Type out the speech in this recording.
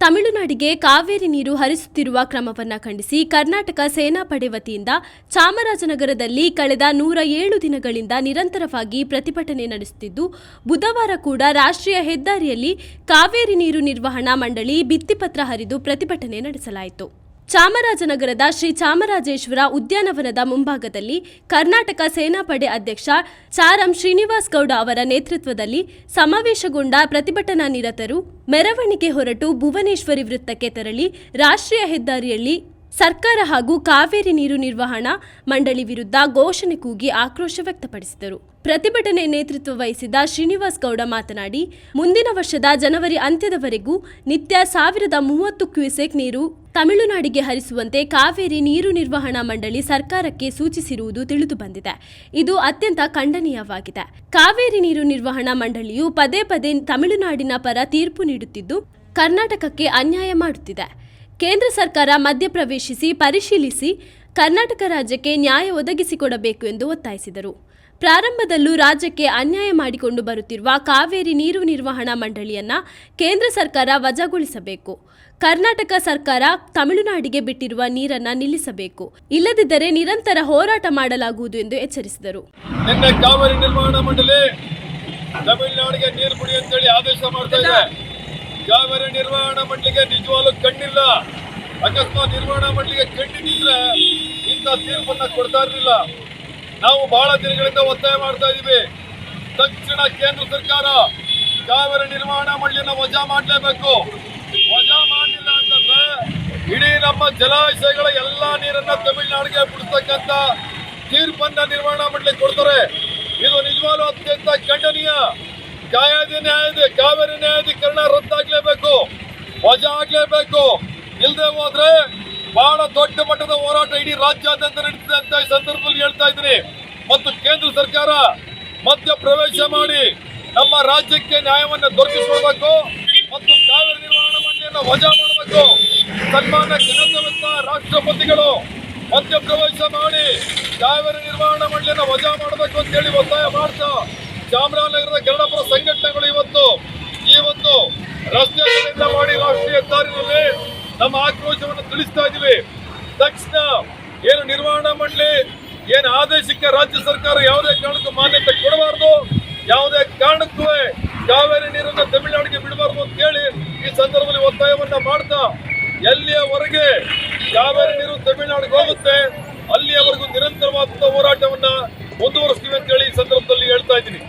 ತಮಿಳುನಾಡಿಗೆ ಕಾವೇರಿ ನೀರು ಹರಿಸುತ್ತಿರುವ ಕ್ರಮವನ್ನು ಖಂಡಿಸಿ ಕರ್ನಾಟಕ ಸೇನಾಪಡೆ ವತಿಯಿಂದ ಚಾಮರಾಜನಗರದಲ್ಲಿ ಕಳೆದ ನೂರ ಏಳು ದಿನಗಳಿಂದ ನಿರಂತರವಾಗಿ ಪ್ರತಿಭಟನೆ ನಡೆಸುತ್ತಿದ್ದು, ಬುಧವಾರ ಕೂಡ ರಾಷ್ಟ್ರೀಯ ಹೆದ್ದಾರಿಯಲ್ಲಿ ಕಾವೇರಿ ನೀರು ನಿರ್ವಹಣಾ ಮಂಡಳಿ ಭಿತ್ತಿಪತ್ರ ಹರಿದು ಪ್ರತಿಭಟನೆ ನಡೆಸಲಾಯಿತು. ಚಾಮರಾಜನಗರದ ಶ್ರೀ ಚಾಮರಾಜೇಶ್ವರ ಉದ್ಯಾನವನದ ಮುಂಭಾಗದಲ್ಲಿ ಕರ್ನಾಟಕ ಸೇನಾಪಡೆ ಅಧ್ಯಕ್ಷ ಚಾರಂ ಶ್ರೀನಿವಾಸ್ ಗೌಡ ಅವರ ನೇತೃತ್ವದಲ್ಲಿ ಸಮಾವೇಶಗೊಂಡ ಪ್ರತಿಭಟನಾ ನಿರತರು ಮೆರವಣಿಗೆ ಹೊರಟು ಭುವನೇಶ್ವರಿ ವೃತ್ತಕ್ಕೆ ತೆರಳಿ ರಾಷ್ಟ್ರೀಯ ಹೆದ್ದಾರಿಯಲ್ಲಿ ಸರ್ಕಾರ ಹಾಗೂ ಕಾವೇರಿ ನೀರು ನಿರ್ವಹಣಾ ಮಂಡಳಿ ವಿರುದ್ಧ ಘೋಷಣೆ ಕೂಗಿ ಆಕ್ರೋಶ ವ್ಯಕ್ತಪಡಿಸಿದರು. ಪ್ರತಿಭಟನೆ ನೇತೃತ್ವ ವಹಿಸಿದ ಶ್ರೀನಿವಾಸ್ ಗೌಡ ಮಾತನಾಡಿ, ಮುಂದಿನ ವರ್ಷದ ಜನವರಿ ಅಂತ್ಯದವರೆಗೂ ನಿತ್ಯ ಸಾವಿರದ ಮೂವತ್ತು ಕ್ಯೂಸೆಕ್ ನೀರು ತಮಿಳುನಾಡಿಗೆ ಹರಿಸುವಂತೆ ಕಾವೇರಿ ನೀರು ನಿರ್ವಹಣಾ ಮಂಡಳಿ ಸರ್ಕಾರಕ್ಕೆ ಸೂಚಿಸಿರುವುದು ತಿಳಿದು ಬಂದಿದೆ ಇದು ಅತ್ಯಂತ ಖಂಡನೀಯವಾಗಿದೆ. ಕಾವೇರಿ ನೀರು ನಿರ್ವಹಣಾ ಮಂಡಳಿಯು ಪದೇ ಪದೇ ತಮಿಳುನಾಡಿನ ಪರ ತೀರ್ಪು ನೀಡುತ್ತಿದ್ದು, ಕರ್ನಾಟಕಕ್ಕೆ ಅನ್ಯಾಯ ಮಾಡುತ್ತಿದೆ. ಕೇಂದ್ರ ಸರ್ಕಾರ ಮಧ್ಯಪ್ರವೇಶಿಸಿ ಪರಿಶೀಲಿಸಿ ಕರ್ನಾಟಕ ರಾಜ್ಯಕ್ಕೆ ನ್ಯಾಯ ಒದಗಿಸಿಕೊಡಬೇಕು ಎಂದು ಒತ್ತಾಯಿಸಿದರು. ಪ್ರಾರಂಭದಲ್ಲೂ ರಾಜ್ಯಕ್ಕೆ ಅನ್ಯಾಯ ಮಾಡಿಕೊಂಡು ಬರುತ್ತಿರುವ ಕಾವೇರಿ ನೀರು ನಿರ್ವಹಣಾ ಮಂಡಳಿಯನ್ನ ಕೇಂದ್ರ ಸರ್ಕಾರ ವಜಾಗೊಳಿಸಬೇಕು. ಕರ್ನಾಟಕ ಸರ್ಕಾರ ತಮಿಳುನಾಡಿಗೆ ಬಿಟ್ಟಿರುವ ನೀರನ್ನು ನಿಲ್ಲಿಸಬೇಕು. ಇಲ್ಲದಿದ್ದರೆ ನಿರಂತರ ಹೋರಾಟ ಮಾಡಲಾಗುವುದು ಎಂದು ಎಚ್ಚರಿಸಿದರು. ಕಾವೇರಿ ನಿರ್ವಹಣಾ ಮಂಡಳಿ ತಮಿಳುನಾಡಿಗೆ ನೀರು ಆದೇಶ ಮಾಡ್ತಾ ಕಾವೇರಿ ನಿರ್ವಹಣಾ ಮಂಡಳಿಗೆ ನಿಜವಾಗ್ಲೂ ಕಣ್ಣಿಲ್ಲ. ಅಕಸ್ಮಾತ್ ನಿರ್ವಹಣಾ ಮಂಡಳಿಗೆ ಕಣ್ಣಿದ್ರೆ ಇಂತ ತೀರ್ಪನ್ನ ಕೊಡ್ತಾ ಇರಲಿಲ್ಲ. ನಾವು ಬಹಳ ದಿನಗಳಿಂದ ಒತ್ತಾಯ ಮಾಡ್ತಾ ಇದೀವಿ. ತಕ್ಷಣ ಕೇಂದ್ರ ಸರ್ಕಾರ ಕಾವೇರಿ ನಿರ್ವಹಣಾ ಮಂಡಳಿಯನ್ನ ವಜಾ ಮಾಡಲೇಬೇಕು. ವಜಾ ಮಾಡಲಿಲ್ಲ ಅಂತಂದ್ರೆ ಇಡೀ ನಮ್ಮ ಜಲಾಶಯಗಳ ಎಲ್ಲಾ ನೀರನ್ನ ತಮಿಳುನಾಡಿಗೆ ಬಿಡಿಸ್ತಕ್ಕಂತ ತೀರ್ಪನ್ನ ನಿರ್ವಹಣಾ ಮಂಡಳಿ ಕೊಡ್ತಾರೆ. ಇದು ನಿಜವಾಗ್ಲೂ ಅತ್ಯಂತ ಖಂಡನೀಯ. ಕಾಯದೆ ನ್ಯಾಯದ ಕಾವೇರಿ ರದ್ದಾಗಲೇಬೇಕು ಆಗ್ಲೇಬೇಕು ಇಲ್ಲದೆ ಹೋದ್ರೆ ಬಹಳ ದೊಡ್ಡ ಮಟ್ಟದ ಹೋರಾಟ ಇಡೀ ರಾಜ್ಯಾದ್ಯಂತ ನಡೀತಿದೆ ಅಂತ ಈ ಸಂದರ್ಭದಲ್ಲಿ ಹೇಳ್ತಾ ಇದ್ರಿ ಮತ್ತು ಕೇಂದ್ರ ಸರ್ಕಾರ ಮಧ್ಯ ಪ್ರವೇಶ ಮಾಡಿ ನಮ್ಮ ರಾಜ್ಯಕ್ಕೆ ನ್ಯಾಯವನ್ನು ದೊರಕಿಸಿಕೊಡ್ಬೇಕು ಮತ್ತು ಕಾವೇರಿ ನಿರ್ವಹಣಾ ಮಂಡಳಿಯನ್ನು ವಜಾ ಮಾಡಬೇಕು. ಸನ್ಮಾನ್ಯ ಜನಸಂಘ ರಾಷ್ಟ್ರಪತಿಗಳು ಮಧ್ಯ ಪ್ರವೇಶ ಮಾಡಿ ಕಾವೇರಿ ನಿರ್ವಹಣಾ ಮಂಡಳಿಯನ್ನು ವಜಾ ಮಾಡಬೇಕು ಅಂತ ಹೇಳಿ ಒತ್ತಾಯ ಮಾಡ್ತಾ ಚಾಮರಾಜನಗರದ ಕನ್ನಡಪರ ಸಂಘಟನೆಗಳು ಇವತ್ತು ಈ ಒಂದು ರಸ್ತೆ ಹೆದ್ದಾರಿನಲ್ಲಿ ನಮ್ಮ ಆಕ್ರೋಶವನ್ನು ತಿಳಿಸ್ತಾ ಇದೀವಿ ತಕ್ಷಣ ಏನು ನಿರ್ವಹಣಾ ಮಂಡಳಿ, ಏನು ಆದೇಶಕ್ಕೆ ರಾಜ್ಯ ಸರ್ಕಾರ ಯಾವುದೇ ಕಾರಣಕ್ಕೂ ಮಾನ್ಯತೆ ಕೊಡಬಾರದು. ಯಾವುದೇ ಕಾರಣಕ್ಕೂ ಕಾವೇರಿ ನೀರನ್ನು ತಮಿಳುನಾಡಿಗೆ ಬಿಡಬಾರದು ಅಂತ ಹೇಳಿ ಈ ಸಂದರ್ಭದಲ್ಲಿ ಒತ್ತಾಯವನ್ನ ಮಾಡ್ತಾ ಎಲ್ಲಿಯವರೆಗೆ ಕಾವೇರಿ ನೀರು ತಮಿಳುನಾಡಿಗೆ ಹೋಗುತ್ತೆ, ಅಲ್ಲಿಯವರೆಗೂ ನಿರಂತರವಾದ ಹೋರಾಟವನ್ನ ಮುಂದುವರಿಸ್ತೀವಿ ಅಂತ ಹೇಳಿ ಈ ಸಂದರ್ಭದಲ್ಲಿ ಹೇಳ್ತಾ ಇದ್ದೀನಿ.